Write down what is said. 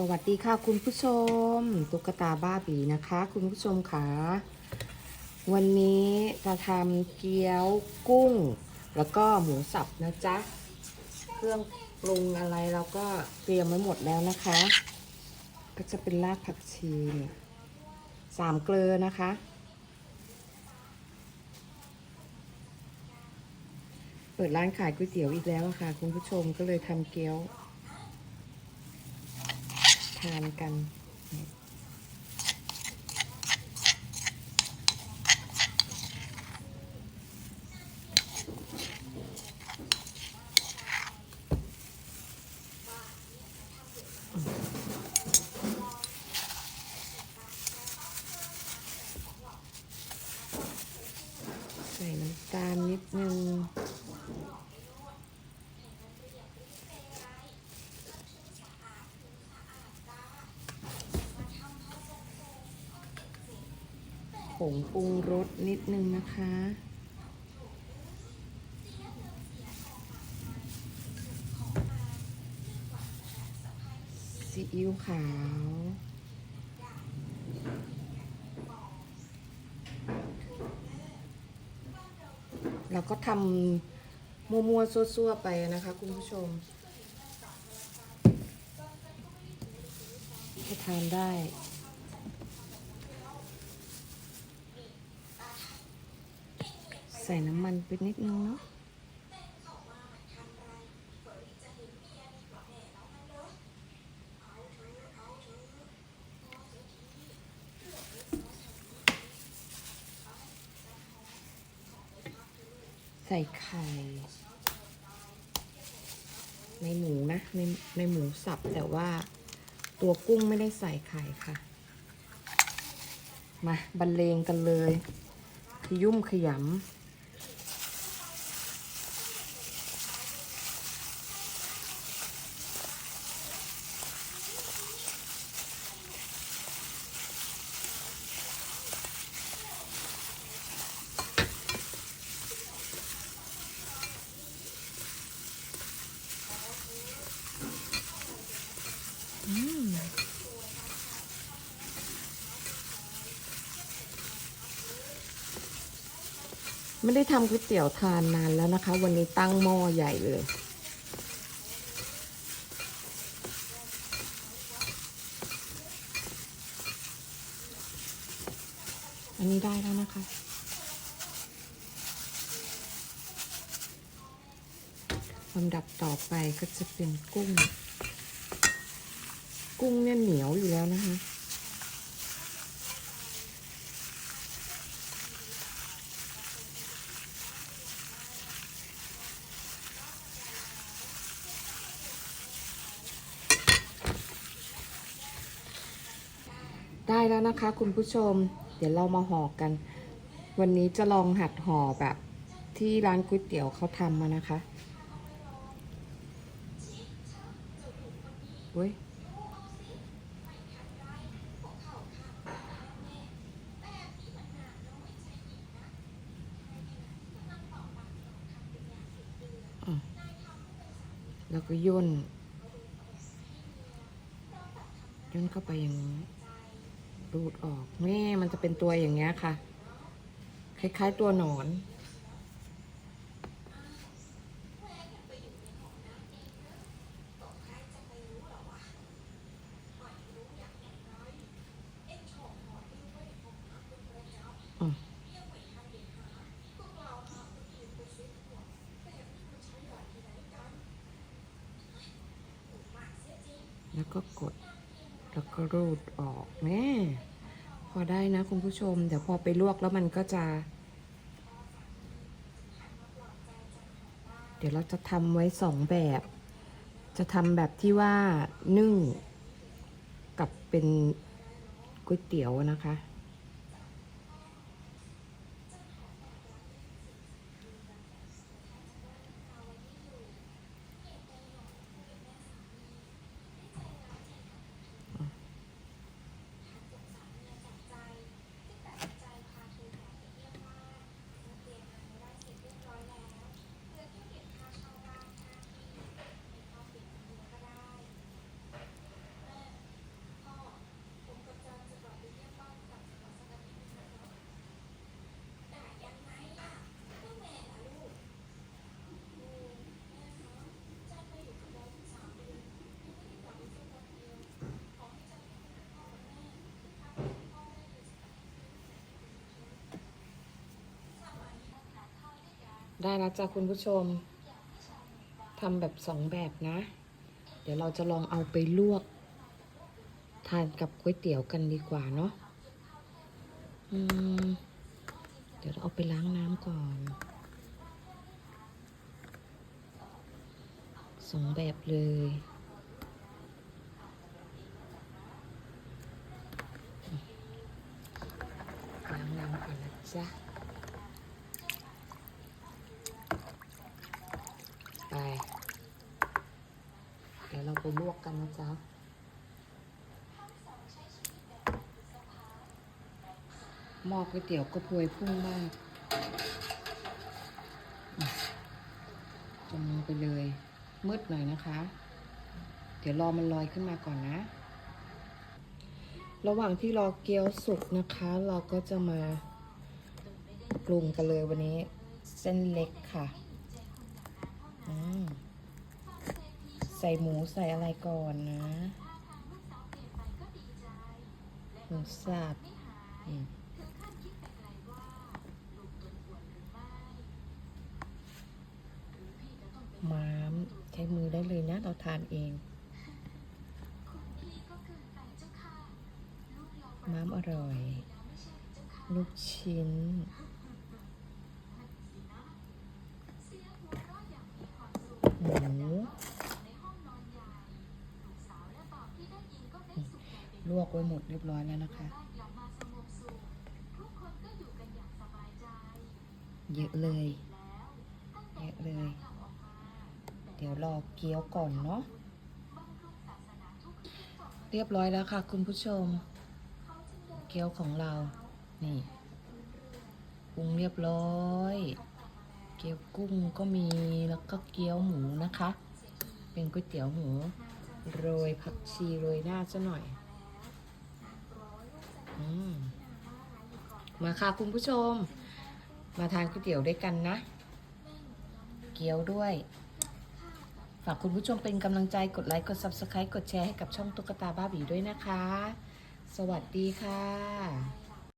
สวัสดีค่ะคุณผู้ชม ตุ๊กตาบ้าบีนะคะ คุณผู้ชมค่ะ วันนี้จะทำเกี๊ยวกุ้ง แล้วก็หมูสับนะจ๊ะ เครื่องปรุงอะไรเราก็เตรียมไว้หมดแล้วนะคะ ก็จะเป็นรากผักชีสามเกลือนะคะ เปิดร้านขายก๋วยเตี๋ยวอีกแล้วะค่ะ คุณผู้ชมก็เลยทำเกี๊ยว ทานกัน ใส่น้ำตาลนิดนึง ผงปรุงรสนิดนึงนะคะ ซีอิ๊วขาว เราก็ทำมัวๆซั่วๆ ไปนะคะคุณผู้ชมให้ทานได้ ใส่น้ำมันไปนิดนึงเนาะใส่ไข่ ในหมูนะ ในในหมูสับแต่ว่าตัวกุ้งไม่ได้ใส่ไข่ค่ะ มาบรรเลงกันเลยขยุ่มขยำ ไม่ได้ทำก๋วยเตี๋ยวทานนานแล้วนะคะ วันนี้ตั้งหม้อใหญ่เลย อันนี้ได้แล้วนะคะลำดับต่อไปก็จะเป็นกุ้ง กุ้งเนี่ยเหนียวอยู่แล้วนะคะ ได้แล้วนะคะคุณผู้ชม เดี๋ยวเรามาห่อกัน วันนี้จะลองหัดห่อแบบที่ร้านก๋วยเตี๋ยวเขาทำมานะคะเว้ยแล้วก็ย่นย่นเข้าไปอย่างนี้ รูดออกนี่มันจะเป็นตัวอย่างเงี้ยค่ะ คล้ายๆตัวหนอน แล้วก็กด แล้วก็รูดออกแม่พอได้นะคุณผู้ชม เดี๋ยวพอไปลวกแล้วมันก็จะ เดี๋ยวเราจะทำไว้สองแบบ จะทำแบบที่ว่านึ่ง กับเป็นก๋วยเตี๋ยวนะคะ ได้แล้วจ้ะคุณผู้ชมทำแบบสองแบบนะ เดี๋ยวเราจะลองเอาไปลวก ทานกับก๋วยเตี๋ยวกันดีกว่าเนาะเดี๋ยวเราเอาไปล้างน้ำก่อนสองแบบเลยล้างน้ำก่อนนะจ๊ะ ไป เดี๋ยวเราไปลวกกันนะจ๊ะหม้อก๋วยเตี๋ยวก็พวยพุ่งมากจมลงไปเลย มืดหน่อยนะคะ เดี๋ยวรอมันลอยขึ้นมาก่อนนะ ระหว่างที่รอเกี๊ยวสุกนะคะ เราก็จะมาปรุงกันเลยวันนี้ เส้นเล็กค่ะ ใส่หมูใส่อะไรก่อนนะ หมูสับมม้ามใช้มือได้เลยนะ เราทานเองม้ามอร่อย ลูกชิ้น หมูลวก ไว้หมดเรียบร้อยแล้วนะคะ เยอะเลย เยอะเลย เดี๋ยวรอเกี๊ยวก่อนเนาะ เรียบร้อยแล้วค่ะคุณผู้ชม เกี๊ยวของเรา นี่ปรุงเรียบร้อย เกี๊ยวกุ้งก็มี แล้วก็เกี๊ยวหมูนะคะ เป็นก๋วยเตี๋ยวหมูโรยผักชีโรยหน้าซะหน่อย มาค่ะคุณผู้ชม มาทานก๋วยเตี๋ยวด้วยกันนะ เกี๊ยวด้วย ฝากคุณผู้ชมเป็นกำลังใจกดไลค์กด Subscribe กดแชร์ให้กับช่องตุ๊กตาบ้าบีด้วยนะคะ สวัสดีค่ะ